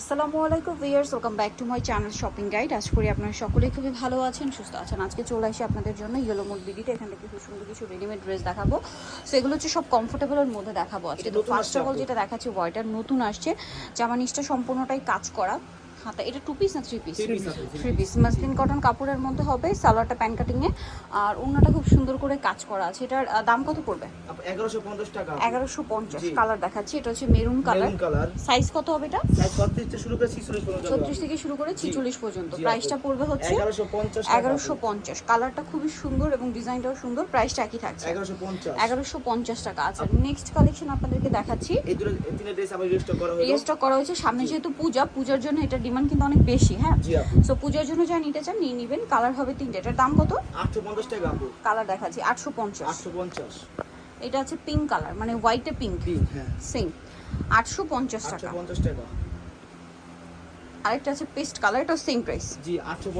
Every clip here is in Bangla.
আসসালামু আলাইকুম viewers welcome back to my channel shopping guide আশা করি আপনারা সকলেই খুবই ভালো আছেন সুস্থ আছেন। আজকে চলে আসি আপনাদের জন্য ইয়েলো মোড বিডিতে। এখান থেকে খুব সুন্দর কিছু রেডিমেড ড্রেস দেখাবো। সো এগুলো হচ্ছে সব কমফোর্টেবলের মধ্যে দেখাবো আজকে। তো ফার্স্ট অফ অল যেটা দেখাচ্ছি ওয়াইটার নতুন আসছে। জামা নিচটা সম্পূর্ণটাই কাজ করা। হাতা এটা টু পিস না three piece three piece muslin cotton কাপড়ের মধ্যে হবে সালোয়ারটা প্যান কাটিং এ আর অন্যটা খুব সুন্দর করে কাজ করা আছে। এটার দাম কত পড়বে? এগারোশো পঞ্চাশ টাকা। এগারোশো পঞ্চাশ কালার দেখাচ্ছি এটা হচ্ছে মেরুন কালার সাইজ কত হবে এটা? ছত্রিশ থেকে শুরু করে ছিচল্লিশ পর্যন্ত। প্রাইসটা পড়বে হচ্ছে এগারোশো পঞ্চাশ কালারটা খুবই সুন্দর এবং ডিজাইনটাও সুন্দর প্রাইসটা একই থাকছে। এগারোশো পঞ্চাশ। টাকা আচ্ছা নেক্সট কালেকশন আপনাদেরকে দেখাচ্ছি। রিস্টক করা হয়েছে। সামনে যেহেতু পূজা পূজার জন্য এটা ডিমান্ড কিন্তু অনেক বেশি হ্যাঁ? সো পূজার জন্য যা নিতে চান নিয়ে নেবেন। কালার হবে তিনটে। এটার দাম কত? আটশো পঞ্চাশ টাকা আপু। কালার দেখাচ্ছি আটশো পঞ্চাশ। আটশো পঞ্চাশ। এটা আছে পিঙ্ক কালার মানে হোয়াইটে পিঙ্ক পিঙ্ক হ্যাঁ। সেম আটশো পঞ্চাশ টাকা। পঞ্চাশ টাকা। আরেকটা আছে পেস্ট কালার এটা সেম প্রাইস জি আটশো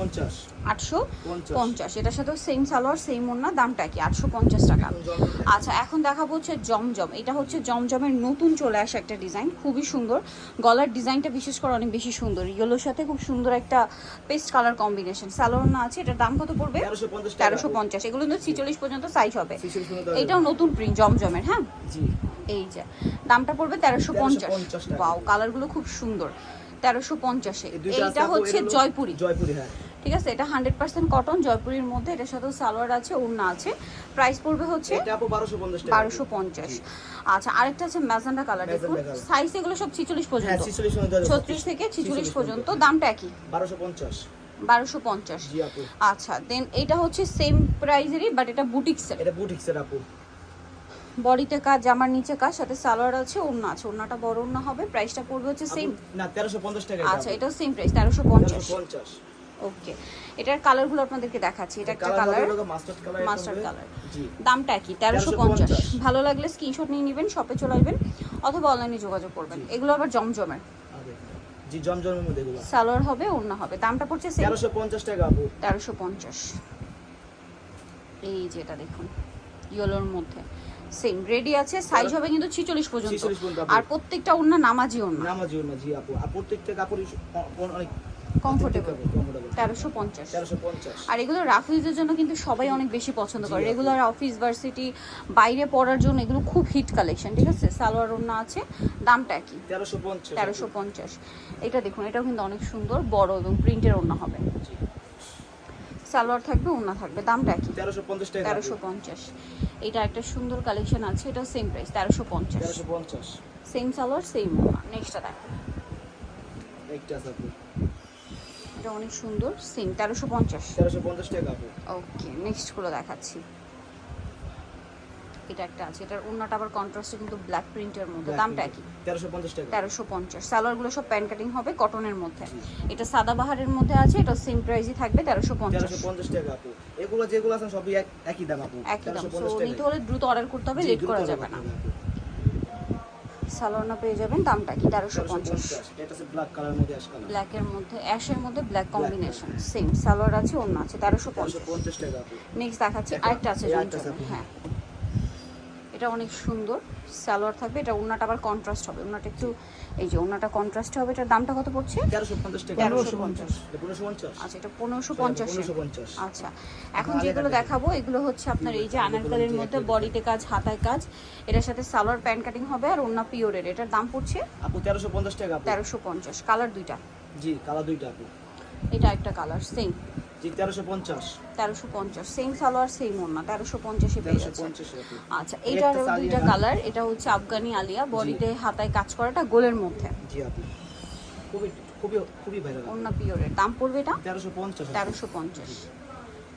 পঞ্চাশ। এটার সাথেও সেম সালোয়ার সেম ওড়না দামটা কি আটশো পঞ্চাশ টাকা। আচ্ছা এখন দেখাবো হচ্ছে জমজম। এটা হচ্ছে জমজমের নতুন চলে আসা একটা ডিজাইন খুবই সুন্দর। গলার ডিজাইনটা বিশেষ করে অনেক বেশি সুন্দর। ইয়েলোর সাথে খুব সুন্দর একটা পেস্ট কালার কম্বিনেশন সালোয়ার না আছে এটার দাম কত পড়বে? তেরোশো পঞ্চাশ টাকা। তেরোশো পঞ্চাশ। এগুলো কিন্তু ছিচল্লিশ পর্যন্ত সাইজ হবে। এটাও নতুন প্রিন্ট জমজমের হ্যাঁ? জি। এই যে দামটা পড়বে তেরোশো পঞ্চাশ। 1350 টাকা। বাও কালারগুলো খুব সুন্দর। তেরোশো পঞ্চাশে। এইটা হচ্ছে জয়পুরি। জয়পুরি হ্যাঁ। ঠিক আছে? এটা হান্ড্রেড পার্সেন্ট কটন জয়পুরের মধ্যে এটার সাথেও সালোয়ার আছে ওড়না আছে। প্রাইস পড়বে হচ্ছে এটা আপু বারোশো পঞ্চাশ আচ্ছা আরেকটা আছে ম্যাজেন্ডা কালার দেখুন। সাইজ এগুলো সব ছিচল্লিশ হ্যাঁ পর্যন্ত পর্যন্ত ছত্রিশ থেকে ছিচল্লিশ পর্যন্ত। দামটা একই? বারোশো পঞ্চাশ। বারোশো পঞ্চাশ। জি আপু। আচ্ছা দেন এটা হচ্ছে সেম প্রাইজেরই বাট এটা বুটিক্সের এটা বুটিক্সের আপু। বডিতে কাজ জামার নিচে কাজ সাথে সালোয়ার আছে ওড়না আছে। ওড়নাটা বড় ওড়না হবে প্রাইসটা পড়বে হচ্ছে সেম না তেরোশো পঞ্চাশ টাকা আচ্ছা এটাও সেম প্রাইস তেরোশো পঞ্চাশ। পঞ্চাশ। ওকে এটার কালারগুলো আপনাদেরকে দেখাচ্ছি। এটা একটা colour mustard colour mustard colour জি। দামটা কি তেরোশো পঞ্চাশ। 1350 ভালো লাগলে স্ক্রিনশট নিয়ে নেবেন শপে চলে আসবেন অথবা অনলাইনে যোগাযোগ করবেন। এগুলো আবার জমজমের। জি জমজমের মধ্যে এগুলো। সালোয়ার হবে ওড়না হবে। দামটা পড়ছে সেম তেরোশো পঞ্চাশ টাকা আপু। তেরোশো পঞ্চাশ। এই যেটা দেখুন ইয়েলোর মধ্যে। সেম রেডি আছে সাইজ হবে কিন্তু ছিচল্লিশ পর্যন্ত। 46 পর্যন্ত আর প্রত্যেকটা ওড়না নামাজি ওড়না। নামাজি না জি আপু। আর প্রত্যেকটা অ- অনেক কমফোর্টেবল কমফোর্টেবল তেরোশো পঞ্চাশ। আর এগুলো জন্য কিন্তু সবাই অনেক বেশি পছন্দ করে। রেগুলার অফিস ভার্সিটি বাইরে পড়ার জন্য এগুলো খুব হিট কালেকশন ঠিক আছে? সালোয়ার আছে দামটা কি তেরোশো পঞ্চাশ। এটা দেখুন এটাও কিন্তু অনেক সুন্দর বড় এবং প্রিন্টের ওড়না হবে। সালোয়ার থাকবে ওনা থাকবে দামটা কি তেরোশো পঞ্চাশ টাকা তেরোশো পঞ্চাশ। এটা একটা সুন্দর কালেকশন আছে এটা সেম প্রাইস তেরোশো পঞ্চাশ। তেরোশো পঞ্চাশ। সেম সালোয়ার সেম ওনা নেক্সটটা দেখো। এটা অনেক সুন্দর সেম তেরোশো পঞ্চাশ। তেরোশো পঞ্চাশ টাকা ওকে নেক্সটগুলো দেখাচ্ছি। এটা একটা আছে। এটার ওড়নাটা আবার কন্ট্রাস্টে কিন্তু ব্ল্যাক প্রিন্টের মধ্যে। দামটা কি তেরোশো পঞ্চাশ টাকা। তেরোশো পঞ্চাশ। সালোয়ারগুলো সব প্যান্ট কাটিং হবে কটনের মধ্যে। এটা সাদা বাহারের মধ্যে আছে এটা সেম প্রাইসই থাকবে তেরোশো পঞ্চাশ। পঞ্চাশ টাকা আপু। এগুলো যেগুলো আছে সবই এক- একই দাম আপু। একই দাম। সো নিতে হলে দ্রুত অর্ডার করতে হবে লেট করা যাবে না। করতে হবে আপু। সালোয়ার না পেয়ে যাবেন দামটা কি? তেরোশো পঞ্চাশ। ব্ল্যাকের মধ্যে অ্যাশের মধ্যে ব্ল্যাক কম্বিনেশন সেম সালোয়ার আছে অন্য আছে তেরোশো পঞ্চাশ। টাকা আপু। নেক্সট দেখাচ্ছি আরেকটা আছে, হ্যাঁ। এটা অনেক সুন্দর। সালোয়ার থাকবে এটা ওড়নাটা আবার কন্ট্রাস্ট হবে। ওড়নাটা একটু এই যে ওড়নাটা কন্ট্রাস্ট হবে এটার দামটা কত পড়ছে? আচ্ছা এটা পনেরোশো পঞ্চাশ। আচ্ছা এখন যেগুলো দেখাবো এগুলো হচ্ছে আপনার এই যে আনারকালের মধ্যে বডিতে কাজ হাতায় কাজ এটার সাথে সালোয়ার প্যান্ট কাটিং হবে আর ওড়না পিওরের এটার দাম পড়ছে? আপু তেরোশো পঞ্চাশ টাকা তেরোশো পঞ্চাশ। কালার দুইটা? জি কালার দুইটা এটা একটা কালার সেম জি তেরোশো পঞ্চাশ। তেরোশো পঞ্চাশ সেম সালোয়ার সেম ওন্না তেরোশো পঞ্চাশে পেয়ে তেরোশো যাচ্ছে আচ্ছা এটার দুইটা কালার এটা হচ্ছে আফগানি আলিয়া বডিতে হাতায় কাজ করাটা গোলের মধ্যে। জি আপু খুবই খুবই খুবই ভালো ওন্না পিওরের দাম পড়বে এটা? তেরোশো পঞ্চাশ তেরোশো পঞ্চাশ।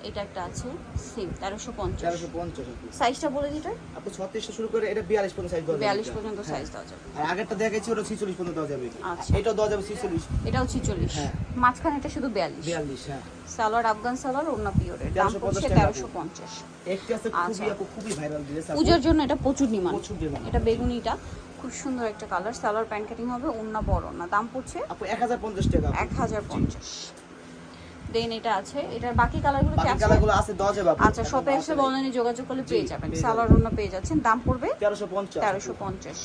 এটা একটা আছে সেম তেরোশো পঞ্চাশ। তেরোশো পঞ্চাশ সাইজটা বলে দিটার আপু ছত্রিশ শুরু করে এটা বিয়াল্লিশ পর্যন্ত সাইজ দেওয়া বিয়াল্লিশ পর্যন্ত হ্যাঁ। সাইজ দেওয়া যাবে। আর আগেরটা দেখাচ্ছি ওটা ছিচল্লিশ পর্যন্ত দেওয়া যাবে আচ্ছা। এটাও দেওয়া যাবে ছিচল্লিশ। এটাও ছিচল্লিশ। হ্যাঁ। মাঝখানে এটা শুধু বিয়াল্লিশ। বিয়াল্লিশ হ্যাঁ। সালোয়ার আফগান সালোয়ার ওড়না পিওরের। দাম 1350 পড়ছে তেরোশো পঞ্চাশ। একটি আছে খুবই আচ্ছা। খুবই ভাইরাল ড্রেস পুজোর জন্য এটা প্রচুর ডিমান্ড প্রচুর demand। এটা বেগুনিটা খুব সুন্দর একটা কালার সালোয়ার প্যান্ট কাটিং হবে ওড়না বড় না। দাম পড়ছে আপু এক হাজার পঞ্চাশ টাকা। এক হাজার পঞ্চাশ। দেন এটা আছে। এটার বাকি কালারগুলো কি আছে কালারগুলো আছে দেওয়া যাবে আপু আচ্ছা শপে এসে অনলাইনে যোগাযোগ করলে পেয়ে যাবেন। সালোয়ার ওড়না পেয়ে যাচ্ছেন। দাম পড়বে তেরোশো পঞ্চাশ। তেরোশো পঞ্চাশ।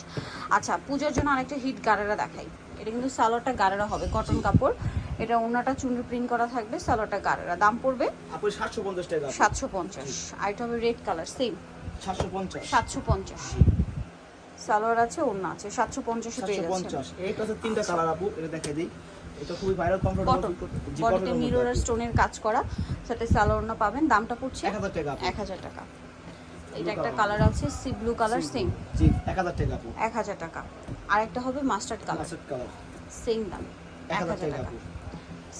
আচ্ছা পূজার জন্য আরেকটা হিট গাড়ারা দেখাই। এটা কিন্তু সালোয়ারটা গাড়েরা হবে কটন কাপড়। এটা ওনাটা চুনরি প্রিন্ট করা থাকবে সালোয়ারটা গাড়েরা দাম পড়বে আপু সাতশো পঞ্চাশ টাকা। আপু। সাতশো পঞ্চাশ। আর এটা হবে রেড কালার সেম সাতশো পঞ্চাশ। সাতশো পঞ্চাশ। সালোয়ার আছে ওড়না আছে সাতশো পঞ্চাশে পেয়ে সাতশো যাচ্ছে পঞ্চাশ এইটা হচ্ছে তিনটা কালার আপু এটা দেখে দিই। এটা খুবই ভাইরাল কমফোর্টেবল বডিতে মিরর আর স্টোনের কাজ করা সাথে সালোয়ার পাবেন দামটা পড়ছে এক হাজার টাকা টাকা এটা একটা কালার আছে সি ব্লু কালার সেম জি এক হাজার টাকা আর একটা হবে mustard colour mustard colour same দাম এক এক হাজার হাজার টাকা টাকা আপু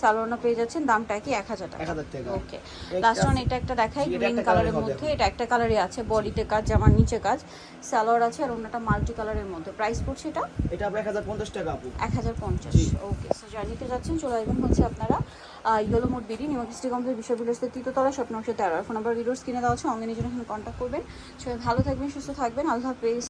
সালোয়ারনা পেয়ে যাচ্ছেন দামটা কি এক হাজার টাকা ওকে লাস্ট ওয়ান এটা একটা দেখাই গ্রিন কালারের মধ্যে এটা একটা কালারই আছে বডিতে কাজ জামার নিচে কাজ সালোয়ার আছে আর অন্যটা মাল্টি কালারের মধ্যে প্রাইস পড়ছে এটা এটা আপু এক হাজার পঞ্চাশ টাকা আপু এক হাজার পঞ্চাশ। ওকে সো যারা নিতে যাচ্ছেন, চলে আসবেন হচ্ছে আপনারা ইয়েলো মোড বিডি নিউ নিমাকিস্টি কমপ্লেক্স বিশ্ববিদ্যালয়ের তৃতীয়তলা স্বপ্ন তেরো। ফোন নাম্বার ভিডিওস কিনে দেওয়া আছে অনলাইনে জন্য এখানে কন্ট্যাক্ট করবেন। সবাই ভালো থাকবেন, সুস্থ থাকবেন। আল্লাহ হাফেজ।